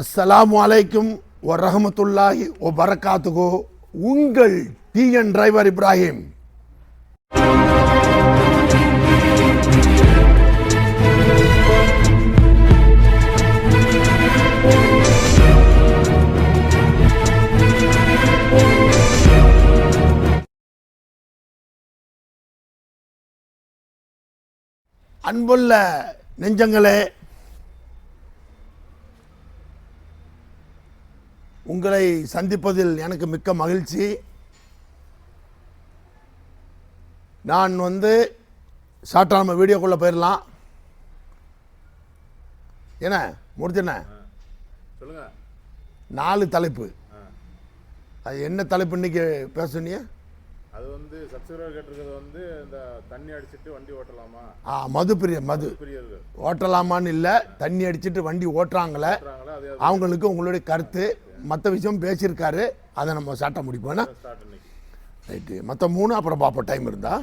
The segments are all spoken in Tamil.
அஸ்ஸலாமு அலைக்கும் ரஹமத்துல்லாஹி ஒ பரக்காத்துகோ உங்கள் டிஎன் டிரைவர் இப்ராஹிம். அன்புள்ள நெஞ்சங்களே உங்களை சந்திப்பதில் எனக்கு மிக்க மகிழ்ச்சி. நான் வந்து ஷார்ட்டாக நம்ம வீடியோக்குள்ளே போயிடலாம் என்ன முடிச்சுண்ணே சொல்லுங்க. நாலு தலைப்பு. அது என்ன தலைப்பு இன்னைக்கு பேசுனீங்க? அது வந்து சப்ஸ்கிரைபர் கேட்டிருக்கிறது வந்து இந்த தண்ணி அடிச்சிட்டு வண்டி ஓட்டலாமா? ஆ மது பிரிய மது. ஓட்டலாமான்னு இல்லை தண்ணி அடிச்சிட்டு வண்டி ஓட்டுறாங்களே அவங்களுக்கு உங்களுடைய கருத்து. மற்ற விஷயம் பேசியிருக்காரு அதை நம்ம சாட்ட முடிப்போம். ஸ்டார்ட் இன்னைக்கு ரைட்டு மற்ற மூணு அப்புறம் பார்ப்போம். டைம் இருந்தா.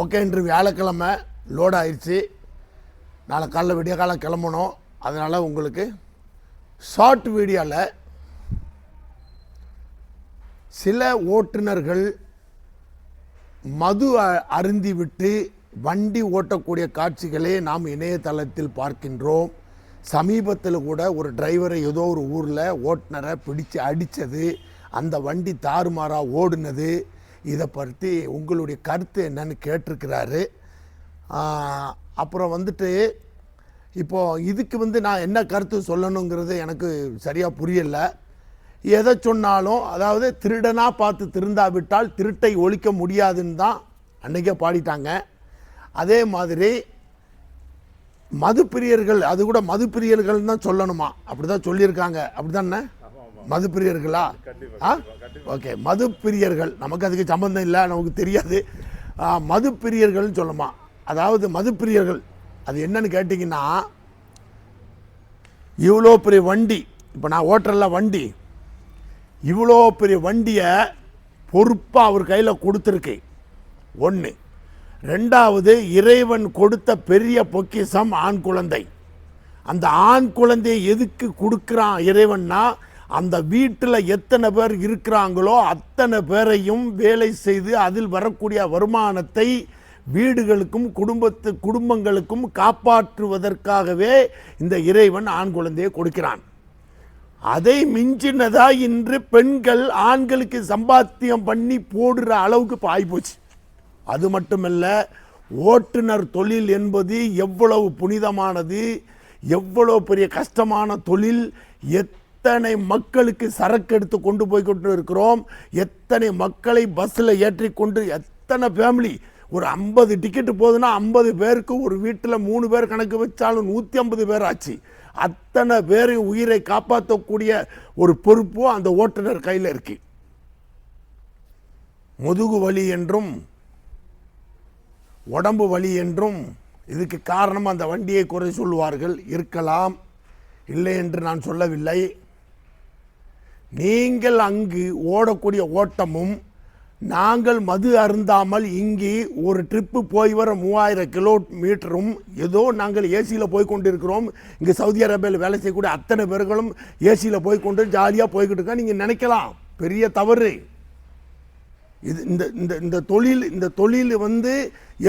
ஓகே இன்று வியாழக்கிழமை லோட் ஆயிடுச்சு நாளை காலைல விடிய காலம் கிளம்பணும். அதனால் உங்களுக்கு ஷார்ட் வீடியோவில் சில ஓட்டுநர்கள் மது அருந்திவிட்டு வண்டி ஓட்டக்கூடிய காட்சிகளை நாம் இணையதளத்தில் பார்க்கின்றோம். சமீபத்தில் கூட ஒரு டிரைவரை ஏதோ ஒரு ஊரில் ஓட்டுநரை பிடிச்சு அடித்தது அந்த வண்டி தாறுமாறாக ஓடுனது இதை பற்றி உங்களுடைய கருத்து என்னன்னு கேட்டிருக்கிறாரு. அப்புறம் வந்துட்டு இப்போ இதுக்கு வந்து நான் என்ன கருத்து சொல்லணுங்கிறது எனக்கு சரியாக புரியலை. எதை சொன்னாலும் அதாவது திருடனாக பார்த்து திருந்தாவிட்டால் திருட்டை ஒழிக்க முடியாதுன்னு தான் அன்றைக்கே பாடிட்டாங்க. அதே மாதிரி மதுப்பிரியர்கள் அது கூட மதுப்பிரியர்கள் தான் சொல்லணுமா? அப்படி தான் சொல்லியிருக்காங்க அப்படி தானே கண்டிப்பா, ஆ. ஓகே மதுப்பிரியர்கள். நமக்கு அதுக்கு சம்பந்தம் இல்லை நமக்கு தெரியாது. மதுப்பிரியர்கள்னு சொல்லுமா? அதாவது மதுப்பிரியர்கள் அது என்னன்னு கேட்டிங்கன்னா இவ்வளோ பெரிய வண்டி இப்போ நான் ஓட்டுறல வண்டி இவ்வளோ பெரிய வண்டியை பொறுப்பாக அவர் கையில் கொடுத்துருக்கு. ஒன்று ரெண்டாவது இறைவன் கொடுத்த பெரிய பொக்கிஷம் ஆண் குழந்தை. அந்த ஆண் குழந்தையை எதுக்கு கொடுக்குறான் இறைவன்னா அந்த வீட்டில் எத்தனை பேர் இருக்கிறாங்களோ அத்தனை பேரையும் வேலை செய்து அதில் வரக்கூடிய வருமானத்தை வீடுகளுக்கும் குடும்பத்து குடும்பங்களுக்கும் காப்பாற்றுவதற்காகவே இந்த இறைவன் ஆண் குழந்தையை கொடுக்கிறான். அதை மிஞ்சினதா இன்று பெண்கள் ஆண்களுக்கு சம்பாத்தியம் பண்ணி போடுற அளவுக்கு இப்போ ஆகிப்போச்சு அது மட்டுமல்ல ஓட்டுநர் தொழில் என்பது எவ்வளவு புனிதமானது எவ்வளவு பெரிய கஷ்டமான தொழில் எத்தனை மக்களுக்கு சரக்கு எடுத்து கொண்டு போய் கொண்டு இருக்கிறோம் எத்தனை மக்களை பஸ்ஸில் ஏற்றிக்கொண்டு எத்தனை ஃபேமிலி ஒரு ஐம்பது டிக்கெட்டு போகுதுன்னா ஐம்பது பேருக்கு ஒரு வீட்டில் மூணு பேர் கணக்கு வச்சாலும் நூற்றி ஐம்பது பேர் ஆச்சு. அத்தனை பேரின் உயிரை காப்பாற்றக்கூடிய ஒரு பொறுப்பும் அந்த ஓட்டுநர் கையில் இருக்கு. முதுகு வலி என்றும் உடம்பு வலி என்றும் இதுக்கு காரணம் அந்த வண்டியை குறை சொல்வார்கள் இருக்கலாம். இல்லை என்று நான் சொல்லவில்லை. நீங்கள் அங்கு ஓடக்கூடிய ஓட்டமும் நாங்கள் மது அருந்தாமல் இங்கே ஒரு ட்ரிப்பு போய் வர மூவாயிரம் கிலோமீட்டரும் ஏதோ நாங்கள் ஏசியில் போய் கொண்டிருக்கிறோம். இங்கே சவுதி அரேபியாவில் வேலை செய்யக்கூடிய அத்தனை பேர்களும் ஏசியில் போய் கொண்டு ஜாலியாக போய்கிட்டு இருக்கோம் நீங்கள் நினைக்கலாம். பெரிய தவறு. இது இந்த இந்த இந்த தொழில் இந்த தொழில் வந்து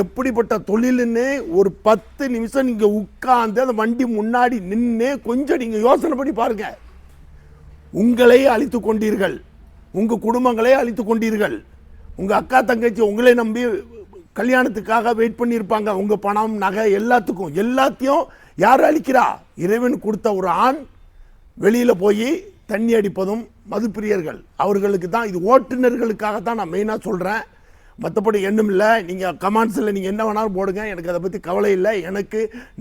எப்படிப்பட்ட தொழிலுன்னு ஒரு பத்து நிமிஷம் நீங்கள் உட்கார்ந்து அந்த வண்டி முன்னாடி நின்று கொஞ்சம் நீங்கள் யோசனை பண்ணி பாருங்க. உங்களை அழித்து கொண்டீர்கள். உங்கள் குடும்பங்களை அழித்து கொண்டீர்கள். உங்கள் அக்கா தங்கச்சி உங்களை நம்பி கல்யாணத்துக்காக வெயிட் பண்ணியிருப்பாங்க. உங்கள் பணம் நகை எல்லாத்துக்கும் எல்லாத்தையும் யார் அழிக்கிறா? இறைவன் கொடுத்த ஒரு ஆண் வெளியில் போய் தண்ணி அடிப்பதும் மதுப்பிரியர்கள். அவர்களுக்கு தான் இது ஓட்டுநர்களுக்காக தான் நான் மெயினாக சொல்கிறேன் மற்றபடி எண்ணும் இல்லை. நீங்கள் கமெண்ட்ஸில் நீங்கள் என்ன வேணாலும் போடுங்க. எனக்கு அதை பற்றி கவலை இல்லை. எனக்கு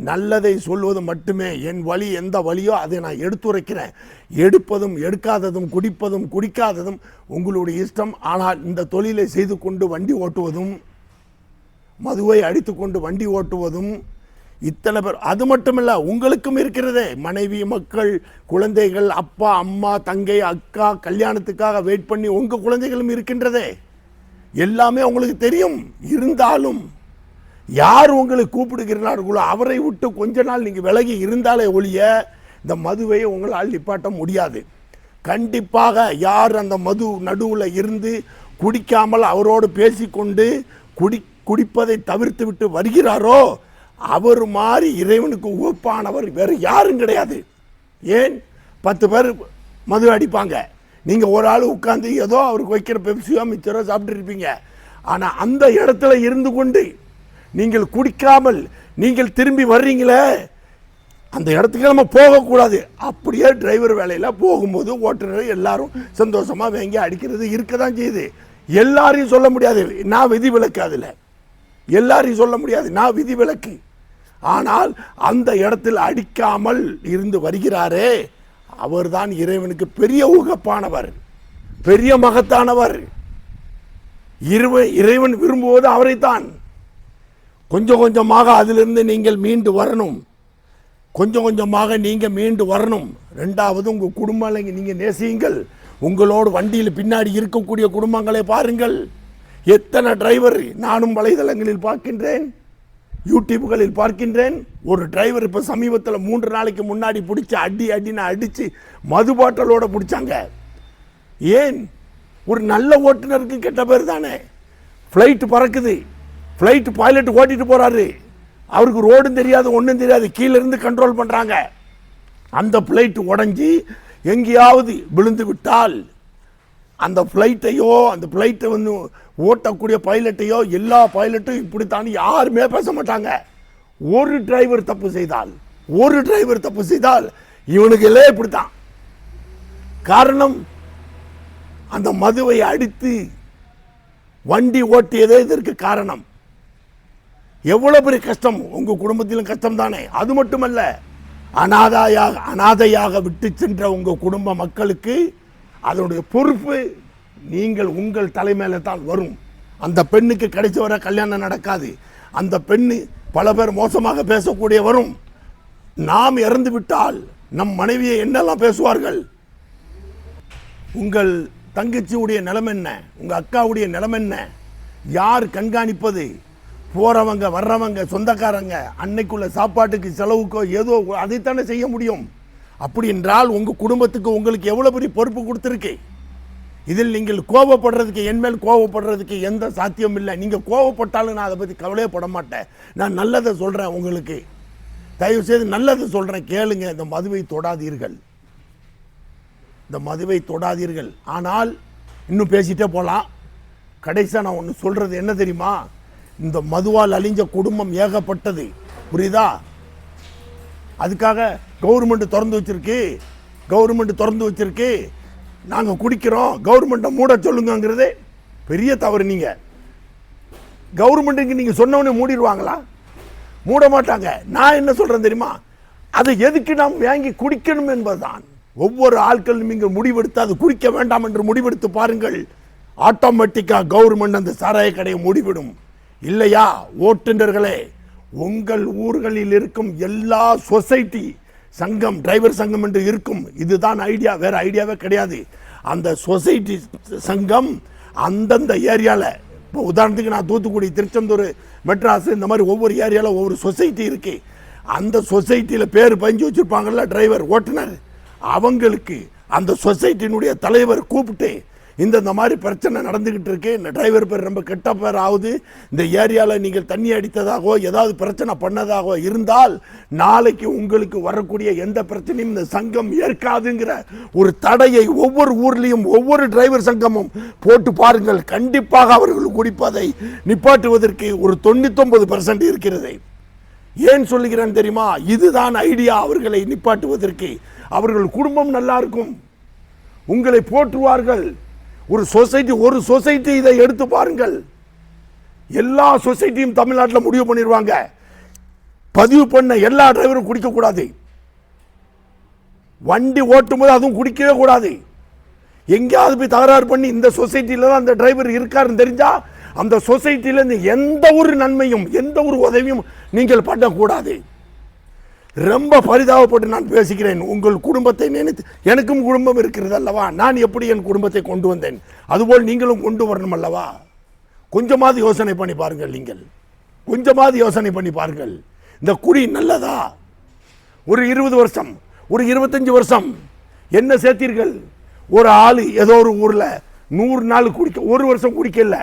நல்லதை சொல்வது மட்டுமே. என் வழி எந்த வழியோ அதை நான் எடுத்துரைக்கிறேன். எடுப்பதும் எடுக்காததும் குடிப்பதும் குடிக்காததும் உங்களுடைய இஷ்டம். ஆனால் இந்த தொழிலை செய்து கொண்டு வண்டி ஓட்டுவதும் மதுவை அடித்துக்கொண்டு வண்டி ஓட்டுவதும் இத்தனை பேர் அது மட்டும் இல்லை உங்களுக்கும் இருக்கிறதே. மனைவி மக்கள் குழந்தைகள் அப்பா அம்மா தங்கை அக்கா கல்யாணத்துக்காக வெயிட் பண்ணி உங்கள் குழந்தைகளும் இருக்கின்றதே. எல்லாமே உங்களுக்கு தெரியும். இருந்தாலும் யார் உங்களை கூப்பிடுகிறார்களோ அவரை விட்டு கொஞ்ச நாள் நீங்கள் விலகி இருந்தாலே ஒழிய இந்த மதுவை உங்களால் நிப்பாட்ட முடியாது. கண்டிப்பாக யார் அந்த மது நடுவில் இருந்து குடிக்காமல் அவரோடு பேசிக்கொண்டு குடி குடிப்பதை தவிர்த்து விட்டு வருகிறாரோ அவர் மாதிரி இறைவனுக்கு உவப்பானவர் வேறு யாரும் கிடையாது. ஏன்? பத்து பேர் மது அடிப்பாங்க. நீங்கள் ஒரு ஆள் உட்காந்து ஏதோ அவருக்கு வைக்கிற பெப்சியோ மிச்சரோ சாப்பிட்டு இருப்பீங்க. ஆனால் அந்த இடத்துல இருந்து கொண்டு நீங்கள் குடிக்காமல் நீங்கள் திரும்பி வர்றீங்களே அந்த இடத்துக்கு நம்ம போகக்கூடாது. அப்படியே டிரைவர் வேலையில் போகும்போது ஓட்டுநர் எல்லாரும் சந்தோஷமாக வேங்கி அடிக்கிறது இருக்க தான் செய்யுது. எல்லாரையும் சொல்ல முடியாது. நான் விதி விலக்கு அதில். எல்லாரையும் சொல்ல முடியாது. நான் விதி விலக்கு. ஆனால் அந்த இடத்தில் அடிக்காமல் இருந்து வருகிறாரே அவர்தான் இறைவனுக்கு பெரிய உகப்பானவர் பெரிய மகத்தானவர். இறைவ இறைவன் விரும்புவது அவரைத்தான். கொஞ்சம் கொஞ்சமாக அதிலிருந்து நீங்கள் மீண்டு வரணும். கொஞ்சம் கொஞ்சமாக நீங்கள் மீண்டு வரணும். ரெண்டாவது உங்கள் குடும்பங்களை நீங்கள் நேசியுங்கள். உங்களோடு வண்டியில் பின்னாடி இருக்கக்கூடிய குடும்பங்களை பாருங்கள். எத்தனை டிரைவர் நானும் வலைதளங்களில் பார்க்கின்றேன். யூடியூப்களில் பார்க்கின்றேன். ஒரு டிரைவர் இப்போ சமீபத்தில் மூன்று நாளைக்கு முன்னாடி பிடிச்சி அடி அடின்னு அடித்து மது பாட்டலோட பிடிச்சாங்க. ஏன்? ஒரு நல்ல ஓட்டுநருக்கு கெட்ட பேர் தானே. ஃப்ளைட்டு பறக்குது. ஃப்ளைட் பைலட் ஓட்டிட்டு போகிறாரு அவருக்கு ரோடும் தெரியாது ஒன்றும் தெரியாது. கீழே இருந்து கண்ட்ரோல் பண்ணுறாங்க அந்த ஃப்ளைட்டு உடஞ்சி எங்கேயாவது விழுந்து விட்டால் அந்த ஃப்ளைட்டையோ அந்த ஃப்ளைட்டை வந்து ஓட்டக்கூடிய பைலட்டையோ எல்லா பைலட்டும் இப்படித்தான் யாருமே பேச மாட்டாங்க. ஒரு டிரைவர் தப்பு செய்தால் ஒரு டிரைவர் தப்பு செய்தால் இவனுக்கு எல்லாம் இப்படித்தான். காரணம் அந்த மதுவை அடித்து வண்டி ஓட்டியதே இதற்கு காரணம். எவ்வளோ பெரிய கஷ்டம்? உங்கள் குடும்பத்திலும் கஷ்டம் தானே அது மட்டுமல்ல அனாதையாக அனாதையாக விட்டு சென்ற உங்கள் குடும்ப மக்களுக்கு அதனுடைய பொறுப்பு நீங்கள் உங்கள் தலைமையில தான் வரும். அந்த பெண்ணுக்கு கிடைச்ச வர கல்யாணம் நடக்காது. அந்த பெண்ணு பல பேர் மோசமாக பேசக்கூடிய வரும். நாம் இறந்து விட்டால் நம் மனைவியை என்னெல்லாம் பேசுவார்கள்? உங்கள் தங்கச்சியுடைய நிலம் என்ன? உங்கள் அக்காவுடைய நிலம் என்ன? யார் கண்காணிப்பது? போகிறவங்க வர்றவங்க சொந்தக்காரங்க அன்னைக்குள்ள சாப்பாட்டுக்கு செலவுக்கோ ஏதோ அதைத்தானே செய்ய முடியும்? அப்படி என்றால் உங்கள் குடும்பத்துக்கு உங்களுக்கு எவ்வளோ பெரிய பொறுப்பு கொடுத்துருக்கு? இதில் நீங்கள் கோவப்படுறதுக்கு என் மேல் கோபப்படுறதுக்கு எந்த சாத்தியம் இல்லை. நீங்கள் கோவப்பட்டாலும் நான் அதை பற்றி கவலையே பட மாட்டேன். நான் நல்லதை சொல்கிறேன் உங்களுக்கு. தயவு செய்து நல்லதை சொல்கிறேன் கேளுங்க இந்த மதுவை தொடாதீர்கள். இந்த மதுவை தொடாதீர்கள். ஆனால் இன்னும் பேசிட்டே போகலாம் கடைசியாக நான் ஒன்று சொல்கிறது என்ன தெரியுமா? இந்த மதுவால் அழிஞ்ச குடும்பம் ஏகப்பட்டது. புரியுதா? அதுக்காக கவர்மெண்ட் திறந்து வச்சிருக்கு. கவர்மெண்ட் திறந்து வச்சிருக்கு. நாங்கள் குடிக்கிறோம். கவர்மெண்ட்டை மூட சொல்லுங்கங்கிறதே பெரிய தவறு நீங்கள் கவர்மெண்ட்டுக்கு நீங்கள் சொன்னவனே மூடிடுவாங்களா? மூட மாட்டாங்க. நான் என்ன சொல்கிறேன் தெரியுமா? அதை எதுக்கு நாம் வாங்கி குடிக்கணும் என்பதுதான். ஒவ்வொரு ஆட்களும் நீங்கள் முடிவெடுத்து அது குடிக்க வேண்டாம் என்று முடிவெடுத்து பாருங்கள். ஆட்டோமேட்டிக்காக கவர்மெண்ட் அந்த சாராய கடையை முடிவிடும். இல்லையா? ஓட்டுநர்களே உங்கள் ஊர்களில் இருக்கும் எல்லா சொசைட்டி சங்கம் டிரைவர் சங்கம் என்று இருக்கும். இதுதான் ஐடியா வேறு ஐடியாவே கிடையாது. அந்த சொசைட்டி சங்கம் அந்தந்த ஏரியாவில் இப்போ உதாரணத்துக்கு நான் தூத்துக்குடி திருச்செந்தூர் மெட்ராஸ் இந்த மாதிரி ஒவ்வொரு ஏரியாவில் ஒவ்வொரு சொசைட்டி இருக்குது அந்த சொசைட்டியில் பேர் பஞ்சு வச்சுருப்பாங்கள்ல டிரைவர் ஓட்டுநர். அவங்களுக்கு அந்த சொசைட்டியினுடைய தலைவர் கூப்பிட்டு இந்த இந்த மாதிரி பிரச்சனை நடந்துக்கிட்டு இருக்கு. இந்த டிரைவர் பேர் ரொம்ப கெட்ட பேர் ஆகுது. இந்த ஏரியாவில் நீங்கள் தண்ணி அடித்ததாகவோ ஏதாவது பிரச்சனை பண்ணதாகவோ இருந்தால் நாளைக்கு உங்களுக்கு வரக்கூடிய எந்த பிரச்சனையும் இந்த சங்கம் ஏற்காதுங்கிற ஒரு தடையை ஒவ்வொரு ஊர்லேயும் ஒவ்வொரு டிரைவர் சங்கமும் போட்டு பாருங்கள். கண்டிப்பாக அவர்கள் குடிப்பதை நிப்பாட்டுவதற்கு ஒரு தொண்ணூத்தொன்பது பர்சன்ட் இருக்கிறது. ஏன் சொல்லுகிறேன் தெரியுமா? இதுதான் ஐடியா அவர்களை நிப்பாட்டுவதற்கு. அவர்கள் குடும்பம் நல்லா இருக்கும். உங்களை போற்றுவார்கள். ஒரு சொசைட்டி ஒரு சொசைட்டி இதை எடுத்து பாருங்கள். எல்லா சொசைட்டியும் தமிழ்நாட்டில் முடிவு பண்ணிடுவாங்க பதிவு பண்ண எல்லா டிரைவரும் குடிக்கக்கூடாது. வண்டி ஓட்டும் போது அதுவும் குடிக்கவே கூடாது. எங்கேயாவது போய் தகராறு பண்ணி இந்த சொசைட்டியில் தான் அந்த டிரைவர் இருக்காருன்னு தெரிஞ்சால் அந்த சொசைட்டியிலேருந்து எந்த ஒரு நன்மையும் எந்த ஒரு உதவியும் நீங்கள் பண்ணக்கூடாது. ரொம்ப பரிதாபப்பட்டு நான் பேசுகிறேன் உங்கள் குடும்பத்தை நினைத்து எனக்கும் குடும்பம் இருக்கிறது அல்லவா? நான் எப்படி என் குடும்பத்தை கொண்டு வந்தேன்? அதுபோல் நீங்களும் கொண்டு வரணும் அல்லவா? கொஞ்சமாவது யோசனை பண்ணி பாருங்கள் நீங்கள். கொஞ்சமாவது யோசனை பண்ணி பாருங்கள். இந்த குறி நல்லதா? ஒரு இருபது வருஷம் ஒரு இருபத்தஞ்சி வருஷம் என்ன சேர்த்தீர்கள்? ஒரு ஆள் ஏதோ ஒரு ஊரில் நூறு நாள் குடிக்க ஒரு வருஷம் குடிக்கல.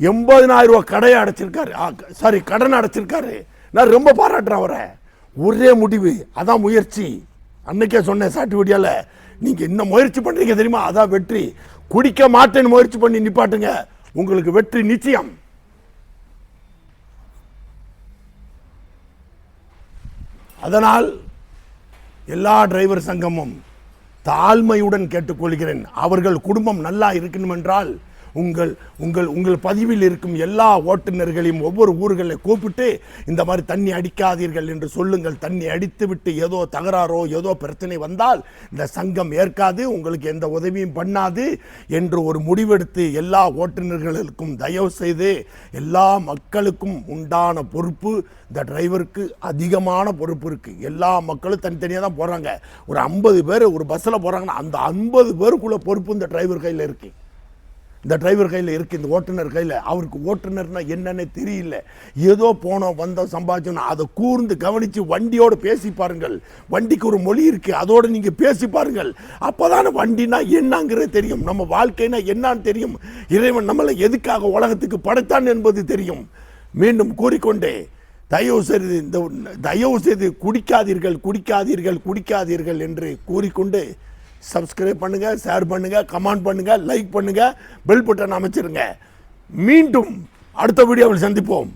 எண்பதினாயிரம் ரூபா கடையை அடைச்சிருக்காரு. சாரி கடன் அடைச்சிருக்காரு. நான் ரொம்ப பாராட்டுறேன் அவரை. ஒரே முடிவு அதான் முயற்சி. அன்னைக்கே சொன்னேன் சாட்டு வீடியோவில் நீங்கள் என்ன முயற்சி பண்ணுறீங்க தெரியுமா? அதான் வெற்றி. குடிக்க மாட்டேன்னு முயற்சி பண்ணி நிப்பாட்டுங்க. உங்களுக்கு வெற்றி நிச்சயம். அதனால் எல்லா டிரைவர் சங்கமும் தாழ்மையுடன் கேட்டுக்கொள்கிறேன். அவர்கள் குடும்பம் நல்லா இருக்கணும் என்றால் உங்கள் உங்கள் உங்கள் பதிவில் இருக்கும் எல்லா ஓட்டுநர்களையும் ஒவ்வொரு ஊர்களை கூப்பிட்டு இந்த மாதிரி தண்ணி அடிக்காதீர்கள் என்று சொல்லுங்கள். தண்ணி அடித்துவிட்டு ஏதோ தகராறோ ஏதோ பிரச்சனை வந்தால் இந்த சங்கம் ஏற்காது உங்களுக்கு எந்த உதவியும் பண்ணாது என்று ஒரு முடிவெடுத்து எல்லா ஓட்டுநர்களுக்கும் தயவு செய்து எல்லா மக்களுக்கும் உண்டான பொறுப்பு இந்த டிரைவருக்கு அதிகமான பொறுப்பு இருக்குது எல்லா மக்களும் தனித்தனியாக தான் போகிறாங்க ஒரு ஐம்பது பேர் ஒரு பஸ்ஸில் போகிறாங்கன்னா அந்த ஐம்பது பேருக்குள்ள பொறுப்பு இந்த டிரைவர் கையில் இருக்குது இந்த டிரைவர் கையில் இருக்குது இந்த ஓட்டுநர் கையில். அவருக்கு ஓட்டுநர்னால் என்னன்னு தெரியல. ஏதோ போனோம் வந்தோம் சம்பாதிச்சோம் அதை கூர்ந்து கவனித்து வண்டியோடு பேசி பாருங்கள். வண்டிக்கு ஒரு மொழி இருக்குது அதோடு நீங்கள் பேசி பாருங்கள். அப்போ தானே வண்டினா என்னங்கிறது தெரியும். நம்ம வாழ்க்கைனா என்னான்னு தெரியும். இறைவன் நம்மளை எதுக்காக உலகத்துக்கு படைத்தான் என்பது தெரியும். மீண்டும் கூறிக்கொண்டே தயவு செய்து இந்த தயவு செய்து குடிக்காதீர்கள் குடிக்காதீர்கள் குடிக்காதீர்கள் என்று கூறிக்கொண்டு சப்ஸ்கிரைப் பண்ணுங்கள் ஷேர் பண்ணுங்கள் கமெண்ட் பண்ணுங்கள் லைக் பண்ணுங்கள் பெல் பட்டன் அமைச்சிருங்க. மீண்டும் அடுத்த வீடியோவில் சந்திப்போம்.